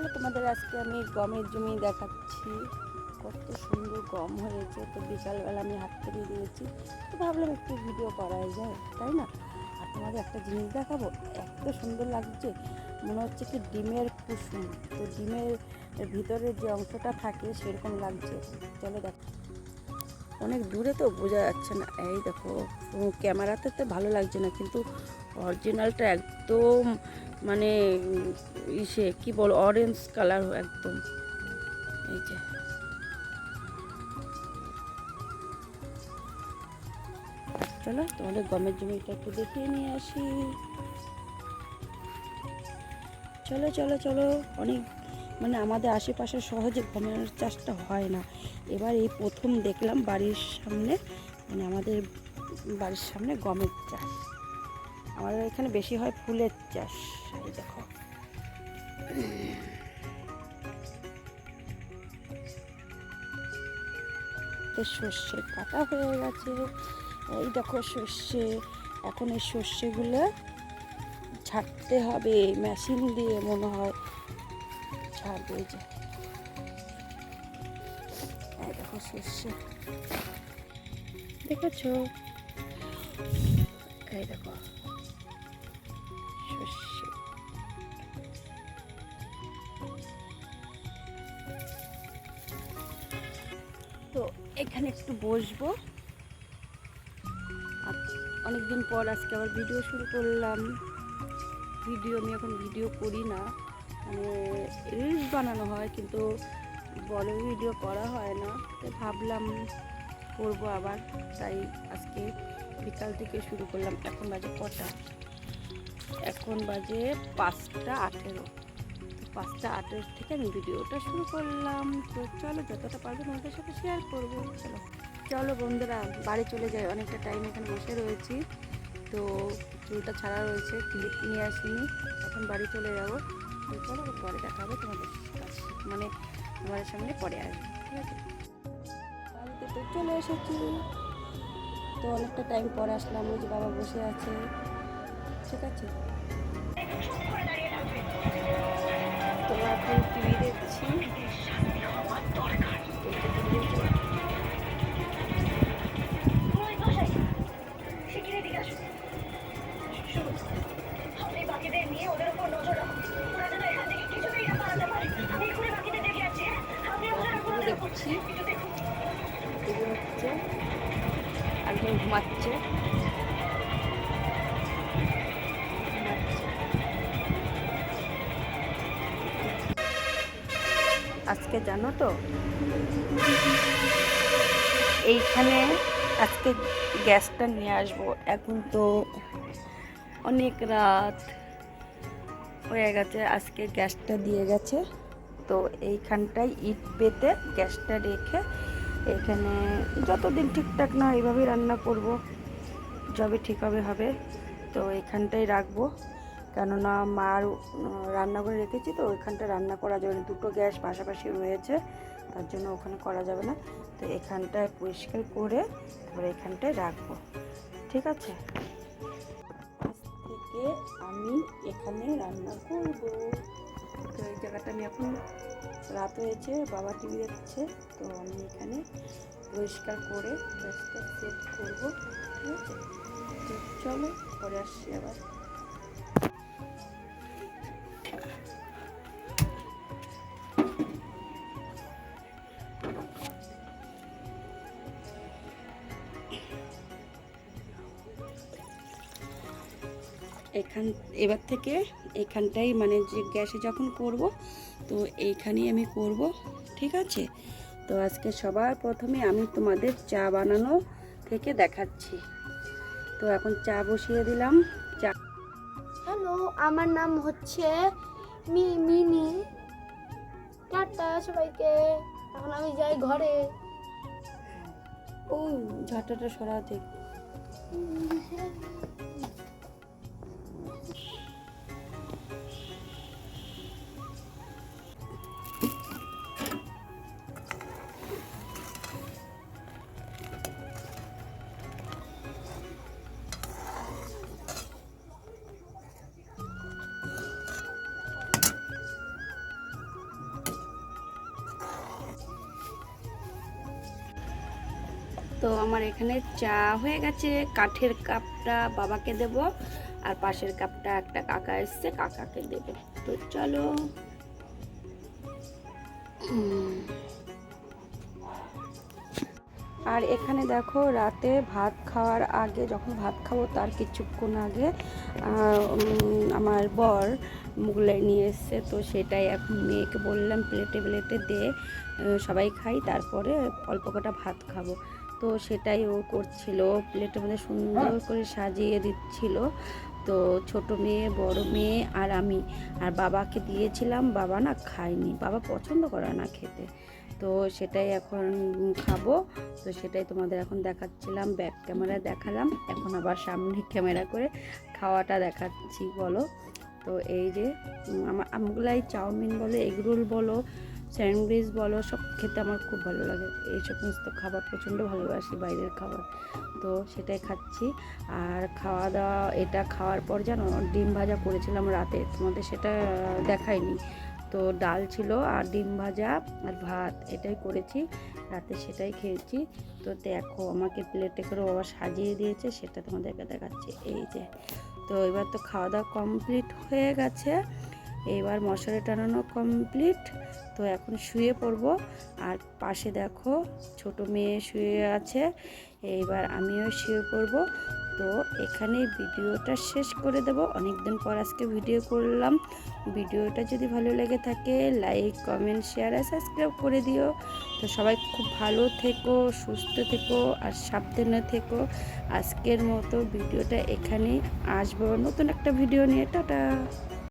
চলো তোমাদের আজকে আমি গমের জমি দেখাচ্ছি। কত সুন্দর গম হয়েছে, তো বিকালবেলা আমি হাত থেকে দিয়েছি। তো ভাবলাম একটু ভিডিও করাই যায়, তাই না? আর তোমাদের একটা জিনিস দেখাবো, এত সুন্দর লাগছে। মনে হচ্ছে কি ডিমের কুসুম। তো ডিমের ভিতরে যে অংশটা থাকে সেরকম লাগছে। চলো দেখ। অনেক দূরে তো বোঝা যাচ্ছে না। এই দেখো ক্যামেরাতে তো ভালো লাগছে না, কিন্তু অরিজিনালটা একদম মানে ইসে, কি বল অরেঞ্জ কালার একদম। এই যে। চলো, তোমাদের গমের জমিটা একটু দেখিয়ে নিয়ে আসি। চলো চলো চলো, অনেক মানে আমাদের আশেপাশে সহজে গমের চাষটা হয় না। এবার এই প্রথম দেখলাম বাড়ির সামনে মানে আমাদের বাড়ির সামনে গমের চাষ। আমাদের এখানে বেশি হয় ফুলের চাষ। এই দেখো। তো সর্ষে কাটা হয়ে গেছে। এই দেখো সর্ষে। এখন এই সর্ষেগুলো ছাড়তে হবে, মেশিন দিয়ে মনে হয়। ছাড়বে যে। দেখো সর্ষে। দেখেছ? এই দেখো। এখানে একটু বসবো। আর অনেকদিন পর আজকে আবার ভিডিও শুরু করলাম। ভিডিও আমি এখন ভিডিও করি না। মানে রিলস বানানো হয়, কিন্তু বড় ভিডিও করা হয় না। তো ভাবলাম করব আবার। তাই আজকে বিকাল থেকে শুরু করলাম। এখন বাজে কটা? এখন বাজে পাঁচটা আঠেরো। পাঁচটা আঠেরো থেকে আমি ভিডিওটা শুরু করলাম। তো চলো, যতটা পারব তোমাদের সাথে শেয়ার করব। চলো। চলো বন্ধুরা, বাড়ি চলে যাই। অনেকটা টাইম এখানে বসে রয়েছি। তো চুলটা ছাড়া রয়েছে ক্লিপ নিয়ে আসিনি। এখন বাড়ি চলে যাব। চলো, পরে দেখা হবে তোমাদের কাছে মানে তোমাদের সামনে পরে আসবে, ঠিক আছে? বাড়িতে তো চলে এসেছি। তো অনেকটা টাইম পরে আসলাম। ওই যে বাবা বসে আছে। ঠিক আছে? উপর নজর রাখুন দেখছি টিভি হচ্ছে একজন ঘুমাচ্ছে ঘুমাচ্ছে। আজকে জানো তো? এইখানে আজকে গ্যাসটা নিয়ে আসব। এখন তো অনেক রাত হয়ে গেছে, আজকে গ্যাসটা দিয়ে গেছে। তো এইখানটায় ইট পেতে গ্যাসটা রেখে এখানে যতদিন ঠিকঠাক না এইভাবেই রান্না করব, যবে ঠিক হবে হবে, তো এখানটাই রাখব। কেননা মার উম, রান্না করে রেখেছি তো ওইখানটা রান্না করা যাবে না। দুটো গ্যাস পাশাপাশি রয়েছে তার জন্য ওখানে করা যাবে না। তো এখানটায় পরিষ্কার করে তারপরে এখানটায় রাখব। ঠিক আছে? আজ থেকে আমি এখানে রান্না করব। তো এই জায়গাটা আমি এখন রাত হয়েছে বাবা টিভি দেখছে তো আমি এখানে পরিষ্কার করে সেট করব। ঠিক আছে? চলো পরে আসছি আবার। এখান এবার থেকে এখানটাই মানে যে গ্যাসে যখন করব তো এইখানেই আমি করব ঠিক আছে? তো আজকে সবার প্রথমে আমি তোমাদের চা বানানো থেকে দেখাচ্ছি। তো এখন চা বসিয়ে দিলাম। চা হ্যালো আমার নাম হচ্ছে মি মিনি টাটা সবাইকে। এখন আমি যাই ঘরে। ও ঝাঁটাটা সরা দেখ আমার এখানে চা হয়ে গেছে, কাঠের কাপটা বাবাকে দেব আর পাশের কাপটা একটা কাকা এসছে, কাকাকে দেব। তো চলো। আর এখানে দেখো, রাতে ভাত খাওয়ার আগে, যখন ভাত খাব তার কিছুক্ষণ আগে আমার বর মুগলাই নিয়ে এসছে। তো সেটাই এখন মেয়েকে বললাম প্লেটে প্লেটে দে সবাই খাই, তারপরে অল্প কটা ভাত খাব। তো সেটাই ও করছিল। প্লেটের মধ্যে সুন্দর করে সাজিয়ে দিচ্ছিল। তো ছোট মেয়ে বড় মেয়ে আর আমি। আর বাবাকে দিয়েছিলাম বাবা না খায়নি। বাবা পছন্দ করে না খেতে। তো সেটাই এখন খাব। তো সেটাই তোমাদের এখন দেখাচ্ছিলাম ব্যাক ক্যামেরায় দেখালাম। এখন আবার সামনে ক্যামেরা করে খাওয়াটা দেখাচ্ছি বলো। তো এই যে আমগুলাই চাউমিন বলো এগরোল বলো স্যান্ডউইচ বলো, সব খেতে আমার খুব ভালো লাগে। এই সমস্ত খাবার প্রচণ্ড ভালোবাসি, বাইরের খাবার। তো সেটাই খাচ্ছি। আর খাওয়া দাওয়া, এটা খাওয়ার পর জানো, ডিম ভাজা করেছিলাম রাতে। তোমাদের সেটা দেখাইনি তো ডাল ছিল আর ডিম ভাজা আর ভাত, এটাই করেছি। রাতে সেটাই খেয়েছি। তো দেখো, আমাকে প্লেটে করে বাবা সাজিয়ে দিয়েছে, সেটা তোমাদেরকে দেখাচ্ছে। এই যে, তো এবার তো খাওয়া দাওয়া কমপ্লিট হয়ে গেছে। এবার মশারি টানানো কমপ্লিট তো এখন শুয়ে পড়ব। আর পাশে দেখো ছোট মেয়ে শুয়ে আছে। এইবার আমিও শুয়ে পড়ব। তো এখানেই ভিডিওটা শেষ করে দেব। অনেক দিন পর আজকে ভিডিও করলাম। ভিডিওটা যদি ভালো লেগে থাকে লাইক কমেন্ট শেয়ার আর সাবস্ক্রাইব করে দিও। তো সবাই খুব ভালো থেকো, সুস্থ থেকো আর সাবধানে থেকো। আজকের মতো ভিডিওটা এখানেই আসব। নতুন একটা ভিডিও নিয়ে। টাটা!